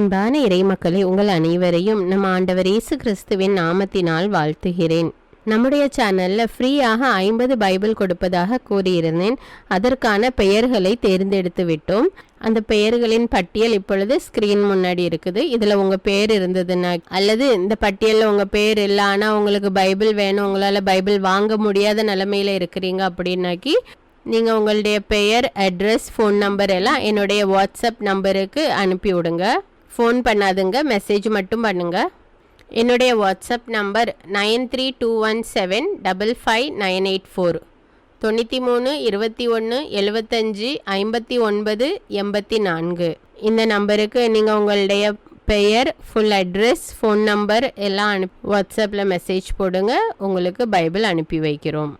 அன்பான இறைமக்களே உங்கள் அனைவரையும் நம் ஆண்டவர் இயேசு கிறிஸ்துவின் நாமத்தினால் வாழ்த்துகிறேன். நம்முடைய சேனல்ல ஃப்ரீயாக ஐம்பது பைபிள் கொடுப்பதாக கூறியிருந்தேன். அதற்கான பெயர்களை தேர்ந்தெடுத்து விட்டோம். அந்த பெயர்களின் பட்டியல் இப்பொழுது ஸ்கிரீன் முன்னாடி இருக்குது. இதில் உங்கள் பேர் இருந்ததுன்னா அல்லது இந்த பட்டியலில் உங்கள் பேர் இல்லை ஆனால் உங்களுக்கு பைபிள் வேணும் உங்களால் பைபிள் வாங்க முடியாத நிலைமையில இருக்கிறீங்க அப்படின்னாக்கி நீங்கள் உங்களுடைய பெயர் அட்ரஸ் ஃபோன் நம்பர் எல்லாம் என்னுடைய வாட்ஸ்அப் நம்பருக்கு அனுப்பி விடுங்க ஃபோன் பண்ணாதுங்க மெசேஜ் மட்டும் பண்ணுங்க. என்னுடைய WhatsApp number nine three two one seven double five nine eight four தொண்ணூற்றி மூணு இருபத்தி ஒன்று எழுபத்தஞ்சி ஐம்பத்தி ஒன்பது எண்பத்தி நான்கு. இந்த நம்பருக்கு நீங்கள் உங்களுடைய பெயர் ஃபுல் அட்ரஸ் ஃபோன் நம்பர் எல்லாம் அனுப் வாட்ஸ்அப்பில் மெசேஜ் போடுங்க. உங்களுக்கு பைபிள் அனுப்பி வைக்கிறோம்.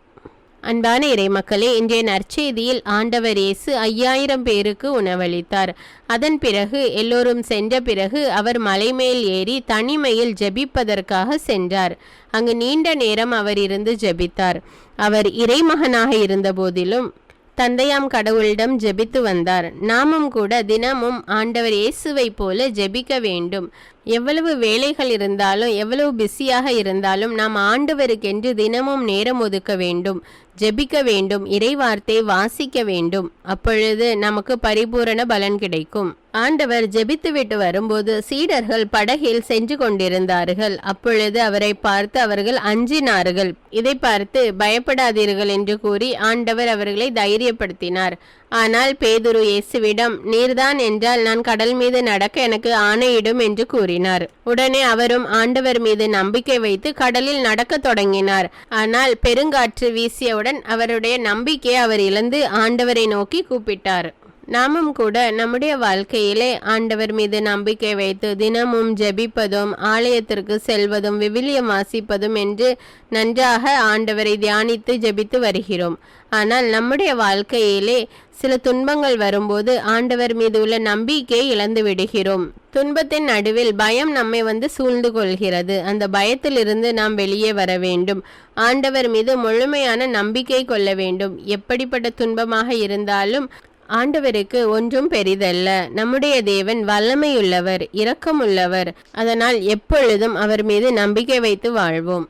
அன்பான இறைமக்களே இன்றைய நற்செய்தியில் ஆண்டவர் இயேசு ஐயாயிரம் பேருக்கு உணவளித்தார். அதன் பிறகு எல்லோரும் சென்ற பிறகு அவர் மலைமேல் ஏறி தனிமையில் ஜெபிப்பதற்காக சென்றார். அங்கு நீண்ட நேரம் அவர் இருந்து ஜெபித்தார். அவர் இறைமகனாக இருந்தபோதிலும் தந்தையாம் கடவுளிடம் ஜெபித்து வந்தார். நாமும் கூட தினமும் ஆண்டவர் இயேசுவை போல ஜெபிக்க வேண்டும். எவ்வளவு வேலைகள் இருந்தாலும் எவ்வளவு பிஸியாக இருந்தாலும் நாம் ஆண்டவருக்கென்று தினமும் நேரம் ஒதுக்க வேண்டும். ஜெபிக்க வேண்டும் இறைவார்த்தை வாசிக்க வேண்டும். அப்பொழுது நமக்கு பரிபூரண பலன் கிடைக்கும். ஆண்டவர் ஜெபித்துவிட்டு வரும்போது சீடர்கள் படகில் சென்று கொண்டிருந்தார்கள். அப்பொழுது அவரை பார்த்து அவர்கள் அஞ்சினார்கள். இதை பார்த்து பயப்படாதீர்கள் என்று கூறி ஆண்டவர் அவர்களை தைரியப்படுத்தினார். ஆனால் பேதுரு இயேசுவிடம் நீர்தான் என்றால் நான் கடல் மீது நடக்க எனக்கு ஆணையிடும் என்று கூறினார். உடனே அவரும் ஆண்டவர் மீது நம்பிக்கை வைத்து கடலில் நடக்கத் தொடங்கினார். ஆனால் பெருங்காற்று வீசியவுடன் அவருடைய நம்பிக்கையை அவர் இழந்து ஆண்டவரை நோக்கி கூப்பிட்டார். நாமும் கூட நம்முடைய வாழ்க்கையிலே ஆண்டவர் மீது நம்பிக்கை வைத்து தினமும் ஜெபிப்பதும் ஆலயத்திற்கு செல்வதும் விவிலியம் வாசிப்பதும் என்று நன்றாக ஆண்டவரை தியானித்து ஜெபித்து வருகிறோம். ஆனால் நம்முடைய வாழ்க்கையிலே சில துன்பங்கள் வரும்போது ஆண்டவர் மீது உள்ள நம்பிக்கையை இழந்து விடுகிறோம். துன்பத்தின் நடுவில் பயம் நம்மை வந்து சூழ்ந்து கொள்கிறது. அந்த பயத்திலிருந்து நாம் வெளியே வர வேண்டும். ஆண்டவர் மீது முழுமையான நம்பிக்கை கொள்ள வேண்டும். எப்படிப்பட்ட துன்பமாக இருந்தாலும் ஆண்டவருக்கு ஒன்றும் பெரிதல்ல. நம்முடைய தேவன் வல்லமையுள்ளவர் இரக்கமுள்ளவர். அதனால் எப்பொழுதும் அவர் மீது நம்பிக்கை வைத்து வாழ்வோம்.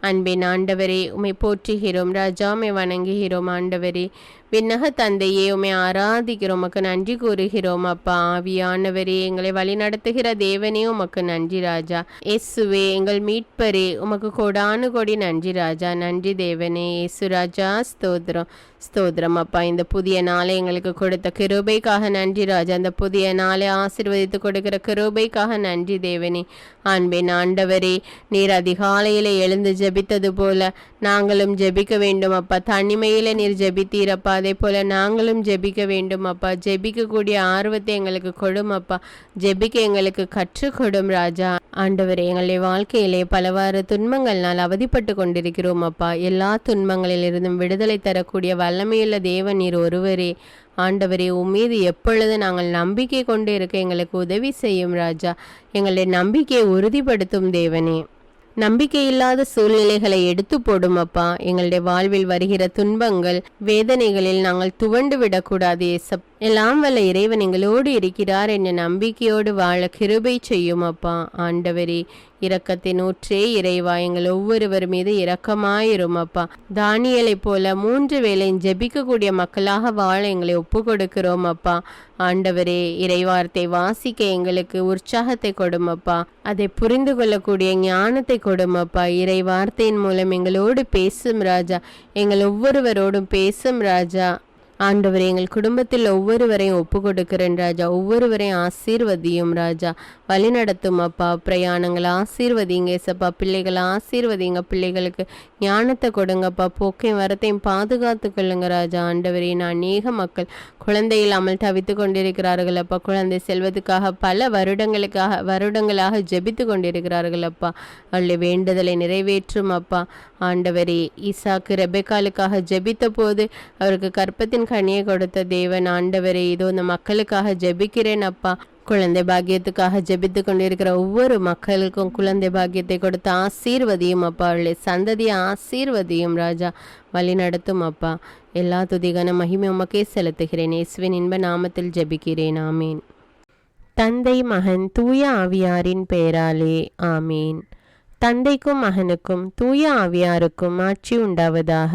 அன்பின் ஆண்டவரே உமை போற்றுகிறோம். ராஜாமை வணங்குகிறோம் ஆண்டவரே. விண்ணக தந்தையே உமை ஆராதிக்கிறோம். உமக்கு நன்றி கூறுகிறோம் அப்பா. ஆவியானவரே எங்களை வழிநடத்துகிற தேவனே உமக்கு நன்றி ராஜா. இயேசுவே எங்கள் மீட்பரே உமக்கு கொடானு கொடி நன்றி ராஜா. நன்றி தேவனே. இயேசு ராஜா ஸ்தோத்ரம் ஸ்தோத்ரம் அப்பா. இந்த புதிய நாளை எங்களுக்கு கொடுத்த கிருபைக்காக நன்றி ராஜா. இந்த புதிய நாளை ஆசிர்வதித்து கொடுக்கிற கிருபைக்காக நன்றி தேவனே. அன்பின் ஆண்டவரே நீர் அதிகாலையில் எழுந்து ஜெபித்தது போல நாங்களும் ஜெபிக்க வேண்டும் அப்பா. தனிமையில் நீர் ஜெபித்தீரப்பா அதே போல் நாங்களும் ஜெபிக்க வேண்டும் அப்பா. ஜெபிக்கக்கூடிய ஆர்வத்தை எங்களுக்கு கொடும் அப்பா. ஜெபிக்க எங்களுக்கு கற்றுக் கொடும் ராஜா. ஆண்டவர் எங்களுடைய வாழ்க்கையிலே பலவாறு துன்பங்கள்னால் அவதிப்பட்டு கொண்டிருக்கிறோம் அப்பா. எல்லா துன்பங்களிலிருந்தும் விடுதலை தரக்கூடிய வல்லமையுள்ள தேவன் நீர் ஒருவரே. ஆண்டவரே உம்மீது எப்பொழுது நாங்கள் நம்பிக்கை கொண்டு இருக்க எங்களுக்கு உதவி செய்யும் ராஜா. எங்களுடைய நம்பிக்கையை உறுதிப்படுத்தும் தேவனே. நம்பிக்கையில்லாத சூழ்நிலைகளை எடுத்து போடும் அப்பா. எங்களுடைய வாழ்வில் வருகிற துன்பங்கள் வேதனைகளில் நாங்கள் துவண்டு விடக்கூடாது ஏசப்பா. எல்லாம் வல்ல இறைவன் எங்களோடு இருக்கிறார். என்ற நம்பிக்கையோடு வாழ கிருபை செய்யும் அப்பா. ஆண்டவரே இரக்கத்தின் ஊற்றே இறைவா எங்கள் ஒவ்வொருவர் மீது இரக்கமாயிரும் அப்பா. தானியலைப் போல மூன்று வேளை ஜெபிக்கக்கூடிய மக்களாக வாழ எங்களை ஒப்பு கொடுக்கிறோம் அப்பா. ஆண்டவரே இறைவார்த்தை வாசிக்க எங்களுக்கு உற்சாகத்தை கொடுமப்பா அதை புரிந்து கொள்ளக்கூடிய ஞானத்தை கொடுமப்பா இறை வார்த்தையின் மூலம் எங்களோடு பேசும் ராஜா. எங்கள் ஒவ்வொருவரோடும் பேசும் ராஜா. ஆண்டவரே எங்கள் குடும்பத்தில் ஒவ்வொருவரையும் ஒப்பு கொடுக்கிறேன் ராஜா. ஒவ்வொருவரையும் ஆசீர்வதியும் ராஜா. வழிநடத்தும் அப்பா பிரயாணங்களை ஆசீர்வதிங்க ஏசப்பா. பிள்ளைகளை ஆசீர்வதிங்க. பிள்ளைகளுக்கு ஞானத்தை கொடுங்கப்பா போக்கையும் வரத்தையும் பாதுகாத்து கொள்ளுங்க ராஜா. ஆண்டவரே நான் அநேக மக்கள் குழந்தை இல்லாமல் தவித்து கொண்டிருக்கிறார்கள் அப்பா. குழந்தை செல்வதற்காக பல வருடங்களுக்காக வருடங்களாக ஜெபித்து கொண்டிருக்கிறார்கள் அப்பா. அவளுடைய வேண்டுதலை நிறைவேற்றும் அப்பா. ஆண்டவரே ஈசாக்கு ரெபெக்காலுக்காக ஜெபித்த போது அவருக்கு கற்பத்தின் கனியை கொடுத்த தேவன் ஆண்டவரே இதோ இந்த மக்களுக்காக ஜெபிக்கிறேன் அப்பா. குழந்தை பாக்கியத்துக்காக ஜெபித்து கொண்டிருக்கிற ஒவ்வொரு மக்களுக்கும் குழந்தை பாக்கியத்தை கொடுத்து ஆசீர்வதியும் அப்பா அவளுடைய சந்ததியை ஆசீர்வதியும் ராஜா வழி நடத்தும் அப்பா. எல்லா துதிகன மகிமை உமக்கே செலுத்துகிறேன். இயேசுவின் இன்ப நாமத்தில் ஜெபிக்கிறேன். ஆமீன். தந்தை மகன் தூய ஆவியாரின் பெயராலே ஆமீன். தந்தைக்கும் மகனுக்கும் தூய ஆவியாருக்கும் ஆட்சி உண்டாவதாக.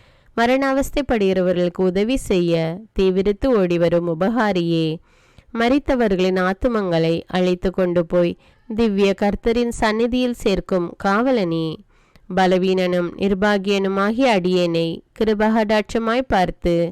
மரண அவஸ்தைப்படுகிறவர்களுக்கு உதவி செய்ய தீவிரித்து ஓடிவரும் உபகாரியே. மறித்தவர்களின் ஆத்துமங்களை அழைத்து கொண்டு போய் திவ்ய கர்த்தரின் சந்நிதியில் சேர்க்கும் காவலனே. பலவீனனும் நிர்பாகியனுமாகிய அடியேனை கிருபகடாட்சமாய் பார்த்து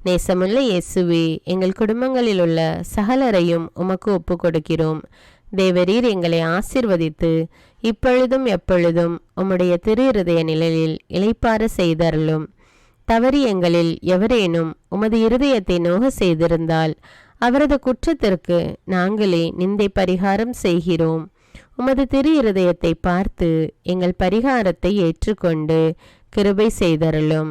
நேசமுள்ள இயேசுவே எங்கள் குடும்பங்களில் உள்ள சகலரையும் உமக்கு ஒப்பு கொடுக்கிறோம் தேவரீர் எங்களை ஆசிர்வதித்து இப்பொழுதும் எப்பொழுதும் உம்முடைய திரு இருதய நிழலில் இளைப்பார செய்தருளும். தவறி எங்களில் எவரேனும் உமது இருதயத்தை நோக செய்திருந்தால் அவரது குற்றத்திற்கு நாங்களே நிந்தை பரிகாரம் செய்கிறோம். உமது திரு இருதயத்தை பார்த்து எங்கள் பரிகாரத்தை ஏற்றுக்கொண்டு கிருபை செய்தருளும்.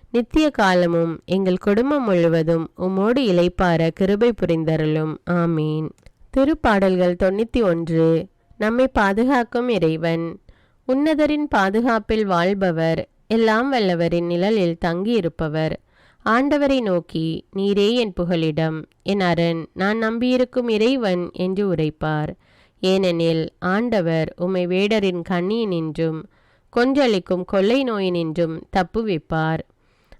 நித்திய காலமும் எங்கள் குடும்பம் முழுவதும் உம்மோடு இழைப்பார கிருபை புரிந்தருளும். ஆமீன். திருப்பாடல்கள் தொண்ணூற்றி ஒன்று நம்மை பாதுகாக்கும் இறைவன். உன்னதரின் பாதுகாப்பில் வாழ்பவர் எல்லாம் வல்லவரின் நிழலில் தங்கியிருப்பவர். ஆண்டவரை நோக்கி நீரே என் புகலிடம். என் அரண் நான் நம்பியிருக்கும் இறைவன் என்று உரைப்பார். ஏனெனில் ஆண்டவர் உம்மை வேடரின் கண்ணியினின்றும் கொன்றளிக்கும் கொள்ளை நோயினின்றும் தப்புவிப்பார்.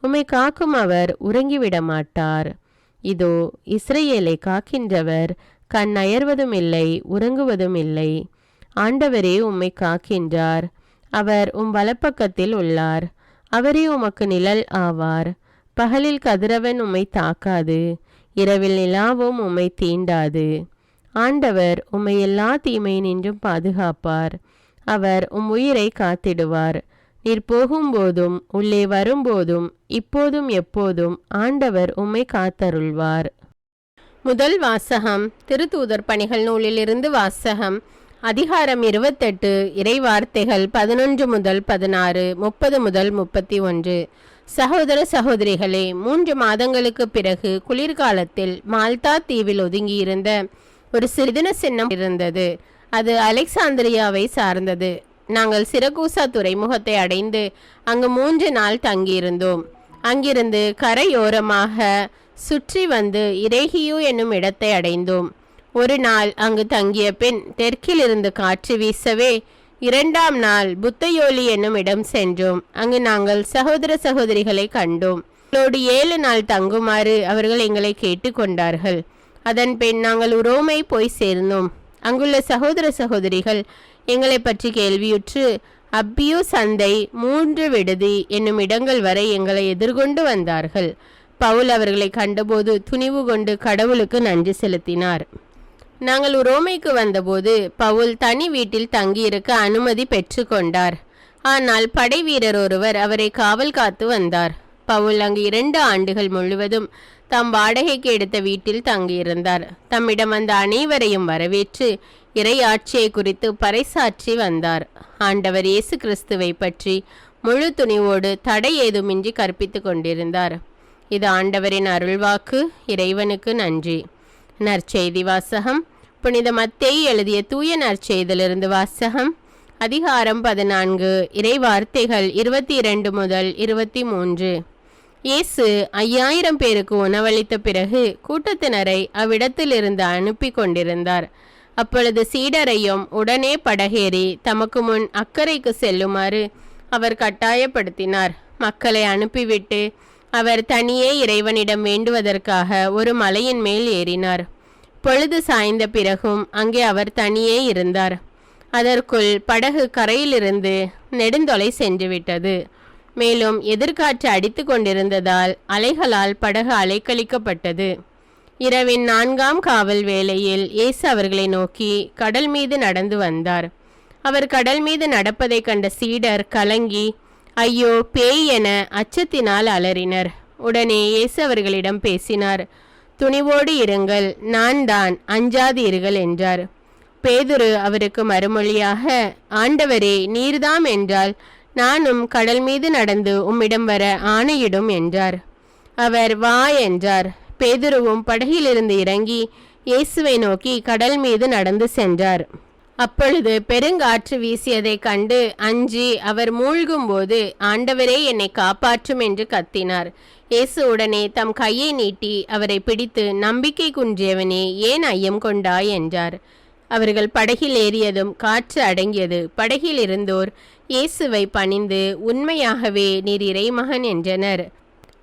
உம்மை காக்கும் அவர் உறங்கிவிட மாட்டார் இதோ இஸ்ரேலை காக்கின்றவர் கண் அயர்வதும் இல்லை உறங்குவதும் இல்லை. ஆண்டவரே உம்மை காக்கின்றார். அவர் உம் வலப்பக்கத்தில் உள்ளார். அவரே உமக்கு நிழல் ஆவார். பகலில் கதிரவன் உம்மை தாக்காது. இரவில் நிலாவும் உம்மை தீண்டாது. ஆண்டவர் உம்மை எல்லா தீமையினின்றும் பாதுகாப்பார். அவர் உம் உயிரை காத்திடுவார். நீர் போகும்போதும் உள்ளே வரும்போதும் இப்போதும் எப்போதும் ஆண்டவர் உம்மை காத்தருள்வார். முதல் வாசகம் திருத்தூதர் பணிகள் நூலிலிருந்து வாசகம் அதிகாரம் இருபத்தெட்டு இறைவார்த்தைகள் பதினொன்று முதல் பதினாறு முப்பது முதல் முப்பத்தி ஒன்று. சகோதர சகோதரிகளே மூன்று மாதங்களுக்கு பிறகு குளிர்காலத்தில் மால்தா தீவில் ஒதுங்கியிருந்த ஒரு சிறிதின சின்னம் இருந்தது. அது அலெக்சாந்திரியாவை சார்ந்தது. நாங்கள் சிறகூசா துறைமுகத்தை அடைந்து அங்கு மூன்று நாள் தங்கியிருந்தோம். அங்கிருந்து கரையோரமாக சுற்றி வந்து இரேகியு என்னும் இடத்தை அடைந்தோம். ஒரு நாள் அங்கு தங்கிய பின் தெற்கிலிருந்து காற்று வீசவே இரண்டாம் நாள் புத்தையோலி என்னும் இடம் சென்றோம். அங்கு நாங்கள் சகோதர சகோதரிகளை கண்டோம். அவளோடு ஏழு நாள் தங்குமாறு அவர்கள் எங்களை கேட்டுக்கொண்டார்கள் அதன் பின் நாங்கள் உரோமை போய் சேர்ந்தோம். அங்குள்ள சகோதர சகோதரிகள் எங்களை பற்றி கேள்வியுற்று அப்பியூ சந்தை மூன்று விடுதி என்னும் இடங்கள் வரை எங்களை எதிர்கொண்டு வந்தார்கள். பவுல் அவர்களை கண்டபோது துணிவு கொண்டு கடவுளுக்கு நன்றி செலுத்தினார். நாங்கள் உரோமைக்கு வந்தபோது பவுல் தனி வீட்டில் தங்கியிருக்க அனுமதி பெற்றுக்கொண்டார் ஆனால் படை வீரர் ஒருவர் அவரை காவல் காத்து வந்தார். பவுல் அங்கு இரண்டு ஆண்டுகள் முழுவதும் தாம் வாடகைக்கு எடுத்த வீட்டில் தங்கியிருந்தார். தம்மிடம் வந்த அனைவரையும் வரவேற்று இறையாட்சியை குறித்து பறைசாற்றி வந்தார். ஆண்டவர் இயேசு கிறிஸ்துவை பற்றி முழு துணிவோடு தடை ஏதுமின்றி கற்பித்து கொண்டிருந்தார். இது ஆண்டவரின் அருள்வாக்கு இறைவனுக்கு நன்றி. நற்செய்தி வாசகம். புனித மத்தே எழுதிய தூய நற்செய்திலிருந்து வாசகம். அதிகாரம் பதினான்கு. இறை வார்த்தைகள் இருபத்தி இரண்டு முதல் இருபத்தி மூன்று இயேசு ஐயாயிரம் பேருக்கு உணவளித்த பிறகு கூட்டத்தினரை அவ்விடத்திலிருந்து அனுப்பி கொண்டிருந்தார். அப்பொழுது சீடரையும் உடனே படகேறி தமக்கு முன் அக்கறைக்கு செல்லுமாறு அவர் கட்டாயப்படுத்தினார். மக்களை அனுப்பிவிட்டு அவர் தனியே இறைவனிடம் வேண்டுவதற்காக ஒரு மலையின் மேல் ஏறினார். பொழுது சாய்ந்த பிறகும் அங்கே அவர் தனியே இருந்தார். அதற்குள் படகு கரையிலிருந்து நெடுந்தொலை சென்றுவிட்டது. மேலும் எதிர்காற்று அடித்து கொண்டிருந்ததால் அலைகளால் படகு அலைக்கழிக்கப்பட்டது. இரவின் நான்காம் காவல் வேளையில் இயேசு அவர்களை நோக்கி கடல் மீது நடந்து வந்தார். அவர் கடல் மீது நடப்பதைக் கண்ட சீடர் கலங்கி ஐயோ பேய் என அச்சத்தினால் அலறினர். உடனே இயேசு அவர்களிடம் பேசினார் துணிவோடு இருங்கள் நான் தான் அஞ்சாதீர்கள் என்றார். பேதுரு அவருக்கு மறுமொழியாக ஆண்டவரே நீர்தாம் என்றால் நானும் கடல் மீது நடந்து உம்மிடம் வர ஆணையிடும் என்றார். அவர் வா என்றார். பேதுருவும் படகிலிருந்து இறங்கி இயேசுவை நோக்கி கடல் மீது நடந்து சென்றார். அப்பொழுது பெருங்காற்று வீசியதைக் கண்டு அஞ்சி அவர் மூழ்கும்போது ஆண்டவரே என்னை காப்பாற்றும் என்று கத்தினார். இயேசு உடனே தம் கையை நீட்டி அவரை பிடித்து நம்பிக்கை குன்றியவனே ஏன் ஐயம் கொண்டாய்? என்றார். அவர்கள் படகில் ஏறியதும் காற்று அடங்கியது. படகில் இருந்தோர் இயேசுவை பணிந்து உண்மையாகவே நீர் இறைமகன் என்றனர்.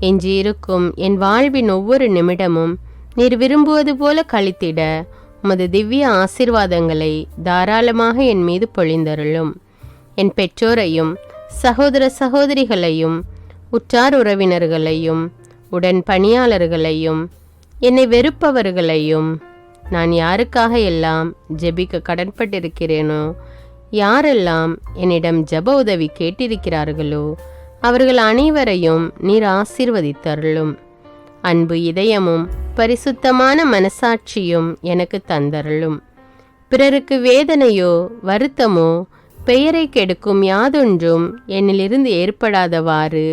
எஞ்சியிருக்கும் என் வாழ்வின் ஒவ்வொரு நிமிடமும் நீர் விரும்புவது போல கழித்திட உமது திவ்ய ஆசிர்வாதங்களை தாராளமாக என் மீது பொழிந்தருளும். என் பெற்றோரையும் சகோதர சகோதரிகளையும் உற்றார் உறவினர்களையும் உடன் பணியாளர்களையும் என்னை வெறுப்பவர்களையும் நான் யாருக்காக எல்லாம் ஜெபிக்க கடன்பட்டிருக்கிறேனோ யாரெல்லாம் என்னிடம் ஜெப உதவி கேட்டிருக்கிறார்களோ அவர்கள் அனைவரையும் நீர் ஆசீர்வதித்தருளும். அன்பு இதயமும் பரிசுத்தமான மனசாட்சியும் எனக்கு தந்தருளும். பிறருக்கு வேதனையோ வருத்தமோ பெயரை கெடுக்கும் யாதொன்றும் என்னிலிருந்து ஏற்படாதவாறு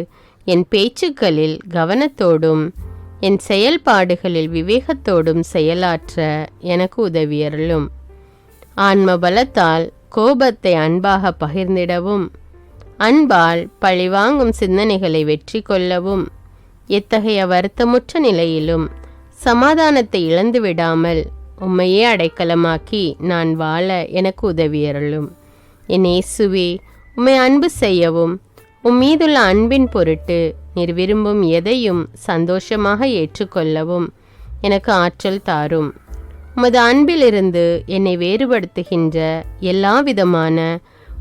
என் பேச்சுக்களில் கவனத்தோடும் என் செயல்பாடுகளில் விவேகத்தோடும் செயலாற்ற எனக்கு உதவியருளும். ஆன்ம பலத்தால் கோபத்தை அன்பாக பகிர்ந்திடவும். அன்பால் பழிவாங்கும் சிந்தனைகளை வெற்றி கொள்ளவும். எத்தகைய வருத்தமுற்ற நிலையிலும் சமாதானத்தை இழந்து விடாமல் உம்மையே அடைக்கலமாக்கி நான் வாழ எனக்கு உதவியருளும். என் இயேசுவே உம்மை அன்பு செய்யவும் உம் மீதுள்ள அன்பின் பொருட்டு நீர் விரும்பும் எதையும் சந்தோஷமாக ஏற்றுக்கொள்ளவும் எனக்கு ஆற்றல் தாரும். உமது அன்பிலிருந்து என்னை வேறுபடுத்துகின்ற எல்லா விதமான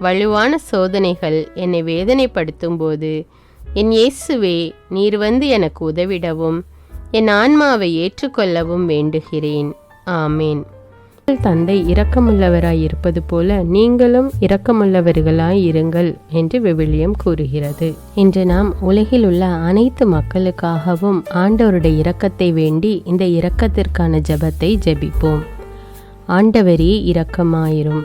வலுவான சோதனைகள் என்னை வேதனைப்படுத்தும் போது என் இயேசுவே நீர் வந்து எனக்கு உதவிடவும் என் ஆன்மாவை ஏற்றுக்கொள்ளவும் வேண்டுகிறேன். ஆமேன். தந்தை இரக்கமுள்ளவராய் இருப்பது போல நீங்களும் இரக்கமுள்ளவர்களாய் இருங்கள் என்று விவிலியம் கூறுகிறது. இன்று நாம் உலகில் உள்ள அனைத்து மக்களுக்காகவும் ஆண்டவருடைய இரக்கத்தை வேண்டி இந்த இரக்கத்திற்கான ஜெபத்தை ஜெபிப்போம். ஆண்டவரே இரக்கமாயிரும்.